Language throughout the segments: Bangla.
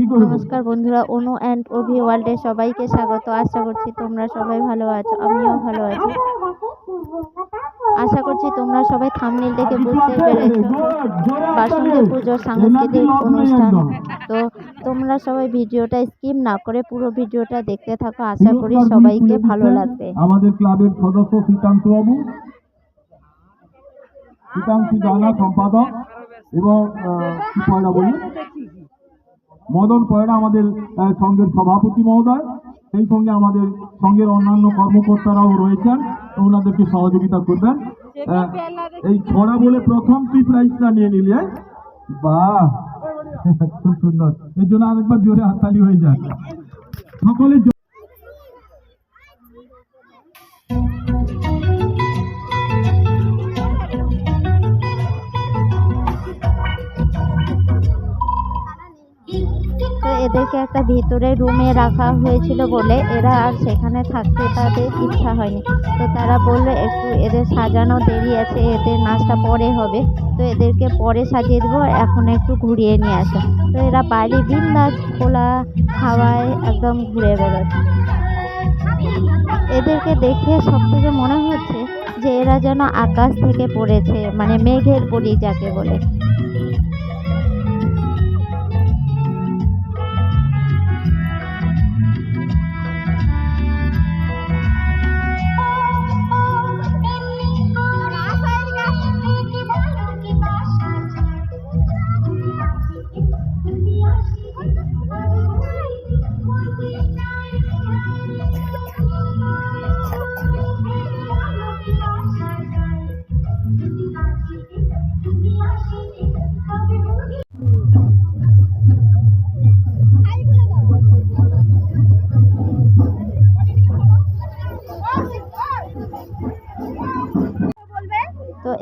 নমস্কার বন্ধুরা অনু অ্যান্ড ওভি ওয়ার্ল্ডে সবাইকে স্বাগত। আশা করছি তোমরা সবাই ভালো আছো আমিও ভালো আছি। আশা করছি তোমরা সবাই থামনেল দেখে বুঝতে পেরেছ। বাসন্তী পুজোর সাংস্কৃতিক অনুষ্ঠান। তো তোমরা সবাই ভিডিওটা স্কিপ না করে পুরো ভিডিওটা দেখতে থাকো। আশা করি সবাইকে ভালো লাগবে। আমাদের ক্লাবের সদস্য শীতাংশু বাবু শীতাংশু জানা সম্পাদক এবং কি বলি? মদন পয়রা আমাদের সঙ্গের সভাপতি মহোদয়। সেই সঙ্গে আমাদের সঙ্গের অন্যান্য কর্মকর্তারাও রয়েছেন ওনাদেরকে সহযোগিতা করবেন। এই ছড়া বলে প্রথম তুই প্রাইজটা নিয়ে নিলি? বাহ! খুব সুন্দর। এর জন্য আরেকবার জোরে হাততালি হয়ে যায় সকলে এদেরকে একটা ভিতরে রুমে রাখা হয়েছিল বলে এরা আর সেখানে থাকতে তাদের ইচ্ছা হয়নি। তো তারা বলল, একটু এদের সাজানো দেরি আছে, এদের নাচটা পরে হবে। তো এদেরকে পরে সাজিয়ে দেবো, এখন একটু ঘুরিয়ে নিয়ে আসো। তো এরা বাইরে বিন্দাস খোলা হাওয়ায় একদম ঘুরে বেড়াচ্ছে এদেরকে দেখে সব থেকে মনে হচ্ছে যে এরা যেন আকাশ থেকে পড়েছে মানে মেঘের পরি যাকে বলে।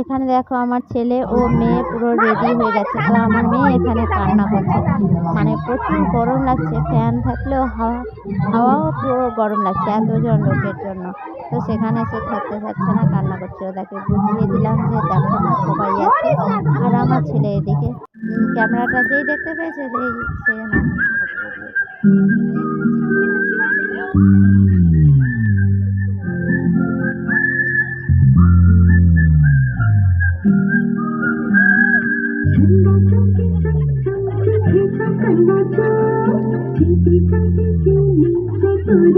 এখানে দেখো আমার ছেলে ও মেয়ে পুরো রেডি হয়ে গেছে। তো আমার মেয়ে এখানে কান্না করছে। মানে প্রচুর গরম লাগছে। ফ্যান থাকলেও হাওয়া, হাওয়াও পুরো গরম লাগছে এতজন লোকের জন্য। তো সেখানে সে থাকতে চাচ্ছে না, কান্না করছিল তাকে বুঝিয়ে দিলাম যে দেখো না, সবাই আছে। আর আমার ছেলে এদিকে। ক্যামেরাটা যেই দেখতে পেয়েছে, যেই সে না।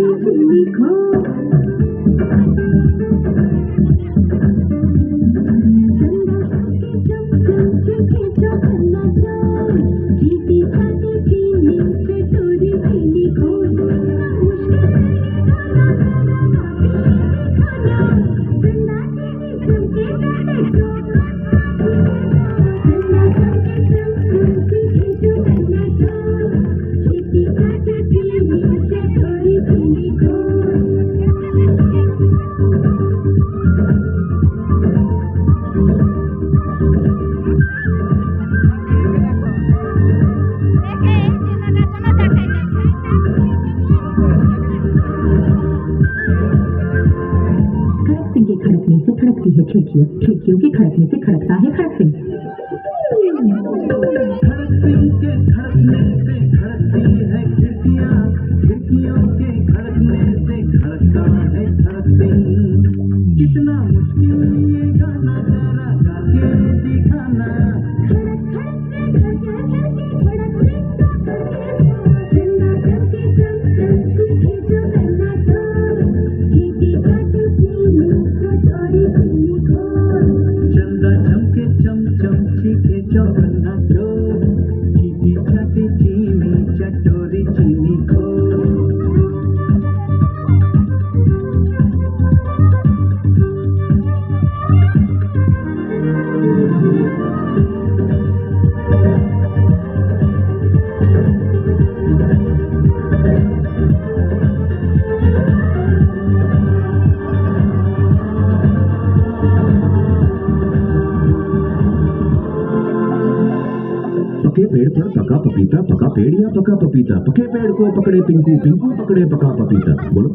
here you come. खिड़कियों खिड़कियों के खड़कने से खड़कता है खड़क सिंह कितना मुश्किल ये गाना सारा गा के दिखाना पका पपीता, पका पेड़ या पका पपीता, पके पेड़ को पकड़े पिंकू पिंकू पकड़े पका पपीता। बोलो।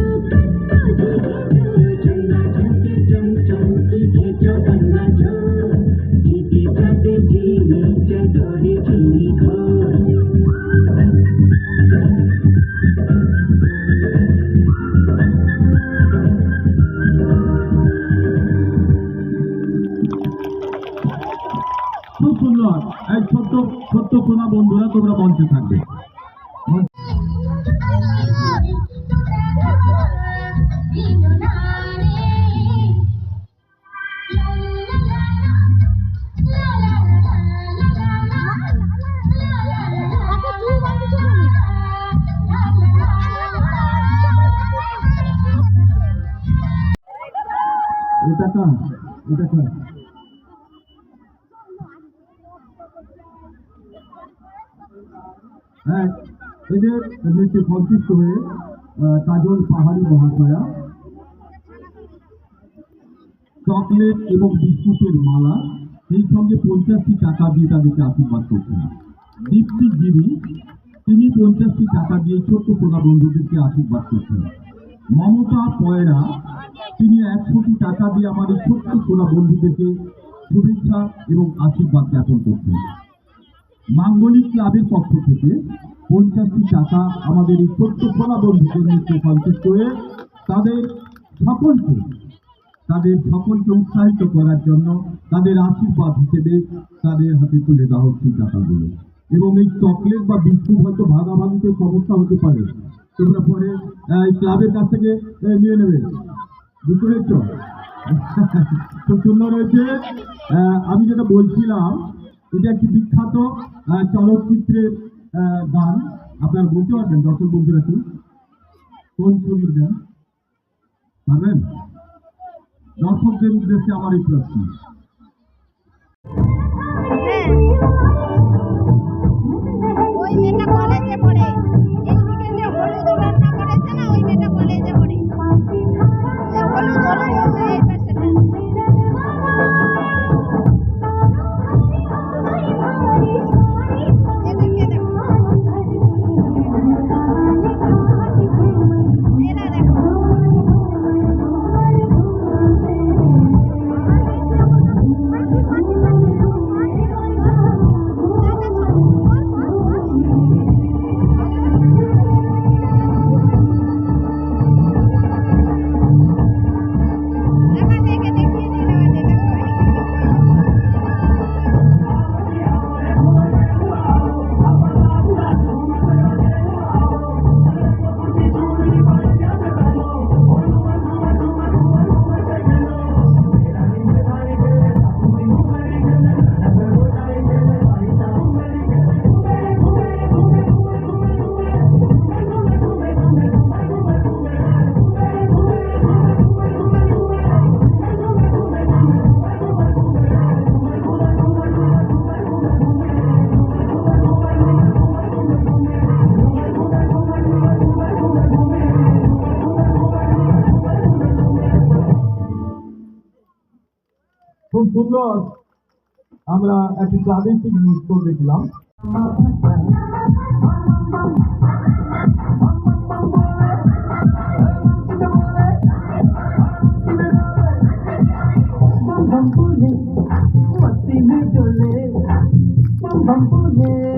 তোমরা মঞ্চে থাকবে। এটা কার? এটা কার? হ্যাঁ এদের নৃত্যে সন্তুষ্ট হয়ে কাজল পাহাড়ি মহাশয়া, চকলেট এবং বিস্কুটের মালা, সেই সঙ্গে পঞ্চাশটি টাকা দিয়ে তাদেরকে আশীর্বাদ করছেন। দীপ্তি গিরি, তিনি পঞ্চাশটি টাকা দিয়ে ছোট্ট সোনা বন্ধুদেরকে আশীর্বাদ করছেন। মমতা পয়রা, তিনি একশোটি টাকা দিয়ে আমাদের ছোট্ট সোনা বন্ধুদেরকে শুভেচ্ছা এবং আশীর্বাদ জ্ঞাপন করছেন। মাঙ্গলিক ক্লাবের পক্ষ থেকে পঞ্চাশটি টাকা আমাদের এই সোনা বন্ধুদের নিতে সন্তুষ্ট হয়ে তাদের সকলকে তাদের সকলকে উৎসাহিত করার জন্য তাদের আশীর্বাদ হিসেবে তাদের হাতে তুলে দেওয়া হচ্ছে টাকাগুলো এবং এই চকলেট বা বিস্কুট হয়তো ভাগাভাগিতে সমস্যা হতে পারে। তোমরা পরে এই ক্লাবের কাছ থেকে নিয়ে নেবে। বুঝতে পেরেছ? খুব সুন্দর হয়েছে। আমি যেটা বলছিলাম এটা একটি বিখ্যাত চলচ্চিত্রের গান। আপনারা বলতে পারবেন, দর্শক বন্ধুরা কি কোন ছবির গান? পারবেন? দর্শকদের উদ্দেশ্যে আমার এই প্রশ্ন। খুব সুন্দর আমরা একটা প্রাদেশিক নৃত্য দেখলাম Bum bum bum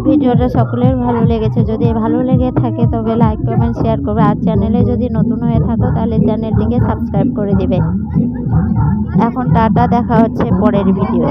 আশা করছি ভিডিওটা সকলের ভালো লেগেছে। যদি ভালো লেগে থাকে তবে লাইক কমেন্ট শেয়ার করবে। আর চ্যানেলে যদি নতুন হয়ে থাকো তাহলে চ্যানেলটিকে সাবস্ক্রাইব করে দিবে। এখন টাটা, দেখা হচ্ছে পরের ভিডিও